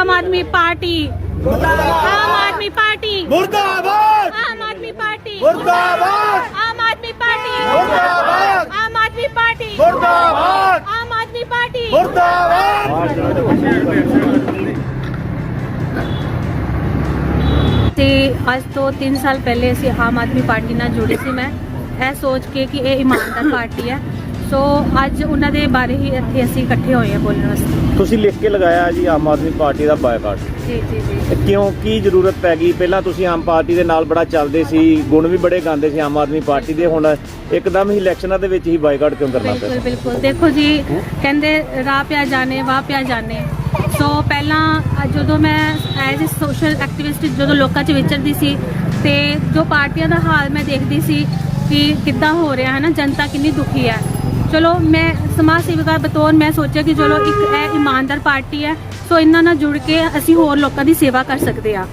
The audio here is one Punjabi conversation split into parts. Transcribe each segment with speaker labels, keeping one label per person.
Speaker 1: ਆਮ ਆਦਮੀ ਪਾਰਟੀ ਆਮ ਆਦਮੀ ਪਾਰਟੀ
Speaker 2: ਮੁਰਦਾਬਾਦ
Speaker 1: ਆਮ ਆਦਮੀ ਪਾਰਟੀ
Speaker 2: ਮੁਰਦਾਬਾਦ
Speaker 1: ਆਮ ਆਦਮੀ ਪਾਰਟੀ
Speaker 2: ਮੁਰਦਾਬਾਦ
Speaker 1: ਆਮ ਆਦਮੀ ਪਾਰਟੀ
Speaker 2: ਮੁਰਦਾਬਾਦ
Speaker 1: ਆਮ ਆਦਮੀ ਪਾਰਟੀ
Speaker 2: ਮੁਰਦਾਬਾਦ
Speaker 1: ਤੇ ਅੱਜ ਤੋਂ 3 ਸਾਲ ਪਹਿਲੇ ਅਸੀਂ ਆਮ ਆਦਮੀ ਪਾਰਟੀ ਨਾਲ ਜੁੜੀ ਸੀ ਮੈਂ ਇਹ ਸੋਚ ਕੇ ਕਿ ਇਹ ਇਮਾਨਦਾਰ ਪਾਰਟੀ ਹੈ ਸੋ ਅੱਜ ਉਹਨਾਂ ਦੇ ਬਾਰੇ ਹੀ ਇੱਥੇ ਅਸੀਂ ਇਕੱਠੇ ਹੋਏ ਹਾਂ ਬੋਲਣ ਵਾਸਤੇ।
Speaker 3: ਤੁਸੀਂ ਲਿਖ ਕੇ ਲਗਾਇਆ ਜੀ ਆਮ ਆਦਮੀ ਪਾਰਟੀ ਦਾ ਬਾਇਕਾਟ
Speaker 1: ਜੀ ਜੀ ਜੀ।
Speaker 3: ਕਿਉਂ ਕੀ ਜ਼ਰੂਰਤ ਪੈ ਗਈ? ਪਹਿਲਾਂ ਤੁਸੀਂ ਆਮ ਪਾਰਟੀ ਦੇ ਨਾਲ ਬੜਾ ਚੱਲਦੇ ਸੀ ਗੁਣ ਵੀ ਬੜੇ ਗਾਉਂਦੇ ਸੀ ਆਮ ਆਦਮੀ ਪਾਰਟੀ ਦੇ ਹੁਣ ਇੱਕਦਮ ਹੀ ਇਲੈਕਸ਼ਨਾਂ ਦੇ ਵਿੱਚ ਹੀ ਬਾਇਕਾਟ ਕਿਉਂ ਕਰਨਾ
Speaker 1: ਬਿਲਕੁਲ
Speaker 3: ਪਿਆ
Speaker 1: ਬਿਲਕੁਲ। ਦੇਖੋ ਜੀ ਕਹਿੰਦੇ ਰਾਹ ਪਿਆ ਜਾਣੇ ਵਾਹ ਪਿਆ ਜਾਣੇ। ਸੋ ਪਹਿਲਾਂ ਅ, ਜਦੋਂ ਮੈਂ ਐਜ਼ ਅ ਸੋਸ਼ਲ ਐਕਟਿਵਿਸਟ ਜਦੋਂ ਲੋਕਾਂ 'ਚ ਵਿਚਰਦੀ ਸੀ ਤੇ ਜੋ ਪਾਰਟੀਆਂ ਦਾ ਹਾਲ ਮੈਂ ਦੇਖਦੀ ਸੀ ਕਿ ਕਿੱਦਾਂ ਹੋ ਰਿਹਾ ਹੈ ਨਾ ਜਨਤਾ ਕਿੰਨੀ ਦੁਖੀ ਹੈ। ਚਲੋ ਮੈਂ ਸਮਾਜ ਸੇਵਿਕਾ ਬਤੌਰ ਮੈਂ ਸੋਚਿਆ ਕਿ ਚਲੋ ਇੱਕ ਇਹ ਇਮਾਨਦਾਰ ਪਾਰਟੀ ਹੈ ਸੋ ਇਹਨਾਂ ਨਾਲ ਜੁੜ ਕੇ ਅਸੀਂ ਹੋਰ ਲੋਕਾਂ ਦੀ ਸੇਵਾ ਕਰ ਸਕਦੇ ਆ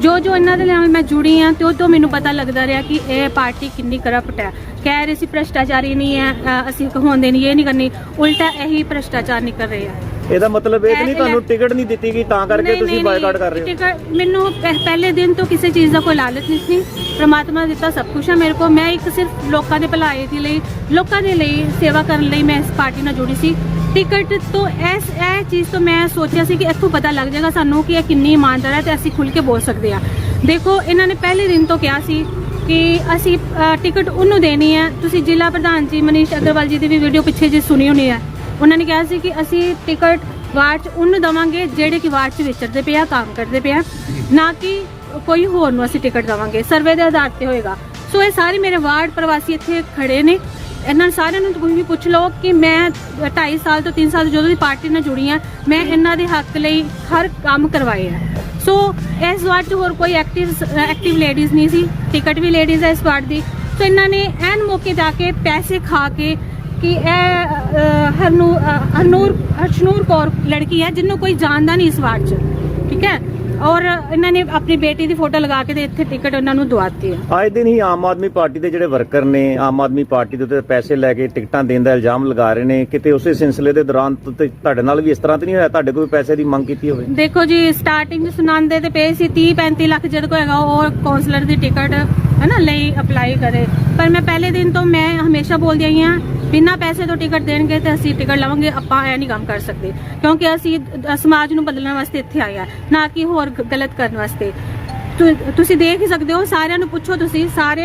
Speaker 1: ਜੋ ਜੋ ਇਹਨਾਂ ਦੇ ਨਾਲ ਮੈਂ ਜੁੜੀ ਆ ਤੇ ਉਹ ਤੋਂ ਮੈਨੂੰ ਪਤਾ ਲੱਗਦਾ ਰਿਹਾ ਕਿ ਇਹ ਪਾਰਟੀ ਕਿੰਨੀ ਕਰਪਟ ਹੈ। ਕਹਿ ਰਹੇ ਸੀ ਭ੍ਰਸ਼ਟਾਚਾਰੀ ਨਹੀਂ ਹੈ ਅ, ਅਸੀਂ ਕਹਾਉਂਦੇ ਨਹੀਂ ਇਹ ਨਹੀਂ ਕਰਨੀ। ਉਲਟਾ ਇਹੀ ਭ੍ਰਸ਼ਟਾਚਾਰ ਨਿਕਲ ਰਹੇ ਆ।
Speaker 3: ਇਹਦਾ ਮਤਲਬ ਇਹ ਤਾਂ ਨਹੀਂ ਤੁਹਾਨੂੰ ਟਿਕਟ ਨਹੀਂ ਦਿੱਤੀ ਗਈ ਤਾਂ ਕਰਕੇ
Speaker 1: ਨਹੀਂ,
Speaker 3: ਤੁਸੀਂ
Speaker 1: ਨਹੀਂ,
Speaker 3: ਕਰ ਰਹੇ ਹੋ।
Speaker 1: ਟਿਕਟ ਮੈਨੂੰ ਪਹਿ- ਪਹਿਲੇ ਦਿਨ ਤੋਂ ਕਿਸੇ ਚੀਜ਼ ਦਾ ਕੋਈ ਲਾਲਚ ਨਹੀਂ ਸੀ। ਪ੍ਰਮਾਤਮਾ ਨੇ ਦਿੱਤਾ ਸਭ ਕੁਝ ਹੈ ਮੇਰੇ ਕੋਲ। ਮੈਂ ਇੱਕ ਸਿਰਫ ਲੋਕਾਂ ਦੇ ਭਲਾਈ ਦੇ ਲਈ ਲੋਕਾਂ ਦੇ ਲਈ ਸੇਵਾ ਕਰਨ ਲਈ ਮੈਂ ਇਸ ਪਾਰਟੀ ਨਾਲ ਜੁੜੀ ਸੀ। ਟਿਕਟ ਤੋਂ ਇਸ ਇਹ ਚੀਜ਼ ਤੋਂ ਮੈਂ ਸੋਚਿਆ ਸੀ ਕਿ ਇੱਥੋਂ ਪਤਾ ਲੱਗ ਜਾਏਗਾ ਸਾਨੂੰ ਕਿ ਇਹ ਕਿੰਨੀ ਇਮਾਨਦਾਰ ਹੈ ਤੇ ਅਸੀਂ ਖੁੱਲ ਕੇ ਬੋਲ ਸਕਦੇ ਹਾਂ ਦੇਖੋ ਇਹਨਾਂ ਨੇ ਪਹਿਲੇ ਦਿਨ ਤੋਂ ਕਿਹਾ ਸੀ ਕਿ ਅਸੀਂ ਅ, ਟਿਕਟ ਉਹਨੂੰ ਦੇਣੀ ਹੈ। ਤੁਸੀਂ ਜ਼ਿਲ੍ਹਾ ਪ੍ਰਧਾਨ ਜੀ ਮਨੀਸ਼ ਅਗਰਵਾਲ ਜੀ ਦੀ ਵੀ ਵੀਡੀਓ ਪਿੱਛੇ ਜੀ ਸੁਣੀ ਹੋਣੀ ਹੈ। ਉਹਨਾਂ ਨੇ ਕਿਹਾ ਸੀ ਕਿ ਅਸੀਂ ਟਿਕਟ ਵਾਰਡ 'ਚ ਉਹਨੂੰ ਦਵਾਂਗੇ, ਜਿਹੜੇ ਕਿ ਵਾਰਡ 'ਚ ਵਿਚਰਦੇ ਪਿਆ ਕੰਮ ਕਰਦੇ ਪਿਆ ਨਾ ਕਿ ਕੋਈ ਹੋਰ ਨੂੰ ਅਸੀਂ ਟਿਕਟ ਦਵਾਂਗੇ, ਸਰਵੇ ਦੇ ਆਧਾਰ ਤੇ ਹੋਏਗਾ। ਸੋ ਇਹ ਸਾਰੇ ਮੇਰੇ ਵਾਰਡ ਪ੍ਰਵਾਸੀ ਇੱਥੇ ਖੜੇ ਨੇ। ਇਹਨਾਂ ਸਾਰਿਆਂ ਨੂੰ ਤੁਸੀਂ ਵੀ ਪੁੱਛ ਲਓ ਕਿ ਮੈਂ 2.5 ਸਾਲ ਤੋਂ 3 ਸਾਲ ਜਦੋਂ ਦੀ ਪਾਰਟੀ ਨਾਲ ਜੁੜੀ ਆ, ਮੈਂ ਇਹਨਾਂ ਦੇ ਹੱਕ ਲਈ ਹਰ ਕੰਮ ਕਰਵਾਏ ਆ। ਸੋ ਇਸ ਵਾਰਡ 'ਚ ਹੋਰ ਕੋਈ ਐਕਟਿਵ ਐਕਟਿਵ ਲੇਡੀਜ਼ ਨਹੀਂ ਸੀ, ਟਿਕਟ ਵੀ ਲੇਡੀਜ਼ ਹੈ ਇਸ ਵਾਰਡ ਦੀ। ਸੋ ਇਹਨਾਂ ਨੇ ਐਨ ਮੌਕੇ ਜਾ ਕੇ ਪੈਸੇ ਖਾ ਕੇ ਕਿ ਇਹ ਅ, ਹਰਨੂ ਅ, ਹਰਨੂਰ ਹਰਸ਼ਨੂਰ ਕੌਰ ਲੜਕੀ ਹੈ ਜਿਹਨੂੰ ਕੋਈ ਜਾਣਦਾ ਨਹੀਂ ਇਸ ਵਾਰਡ 'ਚ ਠੀਕ ਹੈ? ਔਰ ਇਹਨਾਂ ਨੇ ਆਪਣੀ ਬੇਟੀ ਦੀ ਫੋਟੋ ਲਗਾ ਕੇ ਤੇ ਇੱਥੇ ਟਿਕਟ ਉਹਨਾਂ ਨੂੰ ਦਵਾਤੀ ਹੈ।
Speaker 3: ਅੱਜ ਦਿਨ ਹੀ ਆਮ ਆਦਮੀ ਪਾਰਟੀ ਦੇ ਜਿਹੜੇ ਵਰਕਰ ਨੇ ਆਮ ਆਦਮੀ ਪਾਰਟੀ ਦੇ ਉੱਤੇ ਪੈਸੇ ਲੈ ਕੇ ਟਿਕਟਾਂ ਦੇਣ ਦਾ ਇਲਜ਼ਾਮ ਲਗਾ ਰਹੇ ਨੇ ਕਿਤੇ ਉਸੇ ਸਿਲਸਿਲੇ ਦੇ ਦੌਰਾਨ ਤੁਹਾਡੇ ਨਾਲ ਵੀ ਇਸ ਤਰ੍ਹਾਂ ਤਾਂ ਨਹੀਂ ਹੋਇਆ? ਤੁਹਾਡੇ ਕੋਈ ਪੈਸੇ ਦੀ ਮੰਗ ਕੀਤੀ ਹੋਵੇ?
Speaker 1: ਦੇਖੋ ਜੀ ਸਟਾਰਟਿੰਗ ਸੁਣਾਉਂਦੇ ਤੇ ਪਏ ਸੀ 30 35 ਲੱਖ ਜਦ ਕੋਈ ਹੈਗਾ ਉਹ ਕਾਉਂਸਲਰ ਦੀ ਟਿਕਟ ਹੈ ਨਾ ਲਈ ਅਪਲਾਈ ਕਰੇ। ਪਰ ਮੈਂ ਪਹਿਲੇ ਦਿਨ ਤੋਂ ਮੈਂ ਹਮੇਸ਼ਾ ਬੋਲਦੀ ਆਈ ਹਾਂ ਬਿਨਾਂ ਪੈਸੇ ਤੋਂ ਟਿਕਟ ਦੇਣਗੇ ਤੇ ਅਸੀਂ ਟਿਕਟ ਲਵਾਂਗੇ, ਆਪਾਂ ਇਹ ਨਹੀਂ ਕੰਮ ਕਰ ਸਕਦੇ। ਕਿਉਂਕਿ ਅਸੀਂ ਸਮਾਜ ਨੂੰ ਬਦਲਣ ਵਾਸਤੇ ਇੱਥੇ ਆਏ ਆ ਨਾ ਕਿ ਹੋਰ ਗਲਤ ਕਰਨ ਵਾਸਤੇ। ਤੁਸੀਂ ਦੇਖ ਹੀ ਸਕਦੇ ਹੋ ਸਾਰਿਆਂ ਨੂੰ ਪੁੱਛੋ ਤੁਸੀਂ ਸਾਰੇ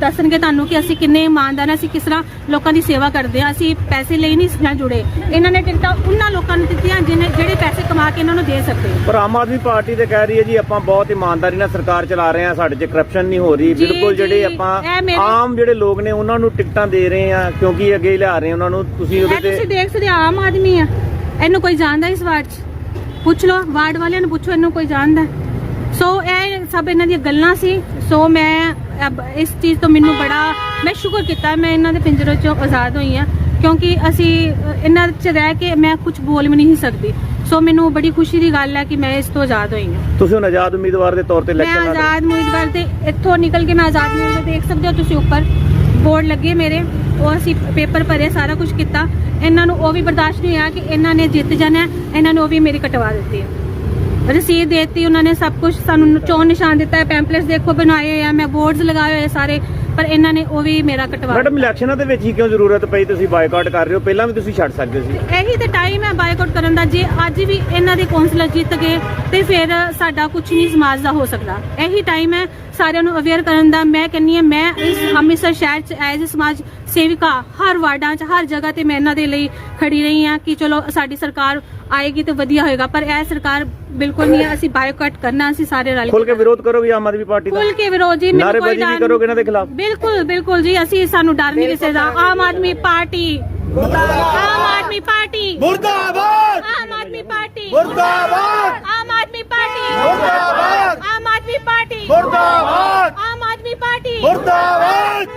Speaker 1: ਦੱਸਣਗੇ ਤੁਹਾਨੂੰ ਕਿ ਅਸੀਂ ਕਿੰਨੇ ਇਮਾਨਦਾਰ ਹਾਂ ਅਸੀਂ ਕਿਸ ਤਰ੍ਹਾਂ ਲੋਕਾਂ ਦੀ ਸੇਵਾ ਕਰਦੇ ਹਾਂ ਅਸੀਂ ਪੈਸੇ ਲਈ ਨਹੀਂ ਇਸ ਨਾਲ ਜੁੜੇ। ਇਹਨਾਂ ਨੇ ਟਿਕਟਾਂ ਉਹਨਾਂ ਲੋਕਾਂ ਨੂੰ ਦਿੱਤੀਆਂ ਜਿਹਨੇ ਜਿਹੜੇ ਪੈਸੇ ਕਮਾ ਕੇ ਇਹਨਾਂ ਨੂੰ ਦੇ ਸਕਦੇ।
Speaker 3: ਪਰ ਆਮ ਆਦਮੀ ਪਾਰਟੀ ਤੇ ਕਹਿ ਰਹੀ ਹੈ ਜੀ ਆਪਾਂ ਬਹੁਤ ਇਮਾਨਦਾਰੀ ਨਾਲ ਸਰਕਾਰ ਚਲਾ ਰਹੇ ਹਾਂ ਸਾਡੇ 'ਚ ਕਰਪਸ਼ਨ ਨਹੀਂ ਹੋ ਰਹੀ। ਬਿਲਕੁਲ ਜਿਹੜੇ ਆਪਾਂ ਆਮ ਜਿਹੜੇ ਲੋਕ ਨੇ ਉਹਨਾਂ ਨੂੰ ਟਿਕਟਾਂ ਦੇ ਰਹੇ ਆ ਕਿਉਂਕਿ ਅੱਗੇ ਲਿਆ ਰਹੇ ਉਹਨਾਂ ਨੂੰ। ਤੁਸੀਂ ਉਹਦੇ
Speaker 1: ਤੁਸੀਂ
Speaker 3: ਤੇ
Speaker 1: ਦੇਖ ਸਕਦੇ ਹੋ, ਆਮ ਆਦਮੀ ਆ। ਇਹਨੂੰ ਕੋਈ ਜਾਣਦਾ ਇਸ ਵਾਰਡ 'ਚ? ਪੁੱਛ ਲਓ ਵਾਰਡ ਵਾਲਿਆਂ ਨੂੰ ਪੁੱਛੋ ਇਹਨੂੰ ਕੋਈ ਜਾਣਦਾ। ਹੈ? ਸੋ ਇਹ ਸਭ ਇਹਨਾਂ ਦੀਆਂ ਗੱਲਾਂ ਸੀ। ਸੋ ਮੈਂ ਇਸ ਚੀਜ਼ ਤੋਂ ਮੈਨੂੰ ਬੜਾ ਮੈਂ ਸ਼ੁਕਰ ਕੀਤਾ ਮੈਂ ਇਹਨਾਂ ਦੇ ਪਿੰਜਰੇ 'ਚੋਂ ਆਜ਼ਾਦ ਹੋਈ ਹਾਂ। ਕਿਉਂਕਿ ਅਸੀਂ ਇਹਨਾਂ 'ਚ ਰਹਿ ਕੇ ਮੈਂ ਕੁਝ ਬੋਲ ਵੀ ਨਹੀਂ ਸਕਦੀ। ਸੋ ਮੈਨੂੰ ਬੜੀ ਖੁਸ਼ੀ ਦੀ ਗੱਲ ਹੈ ਕਿ ਮੈਂ ਇਸ ਤੋਂ ਆਜ਼ਾਦ ਹੋਈ ਹਾਂ।
Speaker 3: ਤੁਸੀਂ ਹੁਣ ਆਜ਼ਾਦ ਉਮੀਦਵਾਰ ਦੇ ਤੌਰ ਤੇ
Speaker 1: ਮੈਂ
Speaker 3: ਇਲੈਕਸ਼ਨ ਲੜ ਹੋ।
Speaker 1: ਆਜ਼ਾਦ ਉਮੀਦਵਾਰ ਤੇ ਇੱਥੋਂ ਨਿਕਲ ਕੇ ਮੈਂ ਆਜ਼ਾਦ ਉਮੀਦਵਾਰ ਦੇਖ ਸਕਦੇ ਹੋ ਤੁਸੀਂ ਉੱਪਰ ਬੋਰਡ ਲੱਗੇ ਮੇਰੇ। ਉਹ ਅਸੀਂ ਪੇਪਰ ਭਰੇ ਸਾਰਾ ਕੁਝ ਕੀਤਾ। ਇਹਨਾਂ ਨੂੰ ਉਹ ਵੀ ਬਰਦਾਸ਼ਤ ਨਹੀਂ ਹੋਇਆ ਕਿ ਇਹਨਾਂ ਨੇ ਜਿੱਤ ਜਾਣਾ ਇਹਨਾਂ ਨੂੰ ਉਹ ਵੀ ਮੇਰੀ ਕਟਵਾ ਦਿੱਤੀ ਹੈ। ਰਸੀਦ ਦੇਤੀ ਉਹਨਾਂ ਨੇ ਸਭ ਕੁਝ ਸਾਨੂੰ ਚੋਣ ਨਿਸ਼ਾਨ ਦਿੱਤਾ ਹੈ ਪੈਂਪਲੇਟਸ ਦੇਖੋ ਬਣਾਏ ਹੋਏ ਆ ਮੈਂ ਬੋਰਡਸ ਲਗਾਏ ਹੋਏ ਸਾਰੇ ਪਰ ਇਹਨਾਂ ਨੇ ਉਹ ਵੀ ਮੇਰਾ ਕਟਵਾ
Speaker 3: ਮੈਡਮ ਇਲੈਕਸ਼ਨਾਂ ਦੇ ਵਿੱਚ ਹੀ ਕਿਉਂ ਜ਼ਰੂਰਤ ਪਈ? ਤੁਸੀਂ ਬਾਈਕਾਟ ਕਰ ਰਹੇ ਹੋ ਪਹਿਲਾਂ ਵੀ ਤੁਸੀਂ ਛੱਡ ਸਕਦੇ ਸੀ।
Speaker 1: ਇਹੀ ਤੇ ਟਾਈਮ ਹੈ ਬਾਈਕਾਟ ਕਰਨ ਦਾ ਜੇ ਅੱਜ ਵੀ ਇਹਨਾਂ ਦੇ ਕੌਂਸਲਰ ਜਿੱਤ ਗਏ ਤੇ ਫਿਰ ਸਾਡਾ ਕੁਝ ਨਹੀਂ ਸਮਾਜ ਦਾ ਹੋ ਸਕਦਾ। ਇਹੀ ਟਾਈਮ ਹੈ ਸਾਰਿਆਂ ਨੂੰ ਅਵੇਅਰ ਕਰਨ ਦਾ ਮੈਂ ਕਹਿੰਨੀ ਹਾਂ ਮੈਂ ਇਸ ਅੰਮ੍ਰਿਤਸਰ ਸ਼ਹਿਰ ਚ ਐਜ਼ ਸਮਾਜ ਸੇਵਿਕਾ ਹਰ ਵਾਰਡਾਂ ਚ ਹਰ ਜਗ੍ਹਾ ਤੇ ਮੈਂ ਇਹਨਾਂ ਦੇ ਲਈ ਖੜੀ ਰਹੀ ਹਾਂ ਕਿ ਚਲੋ ਸਾਡੀ ਸਰਕਾਰ ਆਏਗੀ ਤੇ ਵਧੀਆ ਹੋਏਗਾ ਪਰ ਇਹ ਸਰਕਾਰ ਬਿਲਕੁਲ ਨਹੀਂ ਹੈ ਅਸੀਂ ਬਾਈਕਾਟ ਕਰਨਾ ਅਸੀਂ ਸਾਰੇ ਰਲ
Speaker 3: ਖੁੱਲ ਕੇ ਵਿਰੋਧ ਕਰੋਗੇ ਆਮ ਆਦਮੀ ਪਾਰਟੀ ਦਾ।
Speaker 1: ਖੁੱਲ ਕੇ ਵਿਰੋਧ ਜੀ ਮੈਨੂੰ ਕੋਈ ਡਰ
Speaker 3: ਕਰੋਗੇ ਇਹਨਾਂ ਦੇ ਖਿਲਾਫ?
Speaker 1: ਬਿਲਕੁਲ ਬਿਲਕੁਲ ਜੀ ਅਸੀਂ ਸਾਨੂੰ ਡਰ ਨਹੀਂ ਕਿਸੇ ਦਾ। ਆਮ ਆਦਮੀ ਪਾਰਟੀ। ਆਮ ਆਦਮੀ ਪਾਰਟੀ।
Speaker 2: ਮੁਰਦਾਬਾਦ।
Speaker 1: ਆਮ ਆਦਮੀ ਪਾਰਟੀ।
Speaker 2: ਮੁਰਦਾਬਾਦ
Speaker 1: ਆਮ ਆਦਮੀ ਪਾਰਟੀ
Speaker 2: ਮੁਰਦਾਬਾਦ!
Speaker 1: ਆਮ ਆਦਮੀ ਪਾਰਟੀ!
Speaker 2: ਮੁਰਦਾਬਾਦ!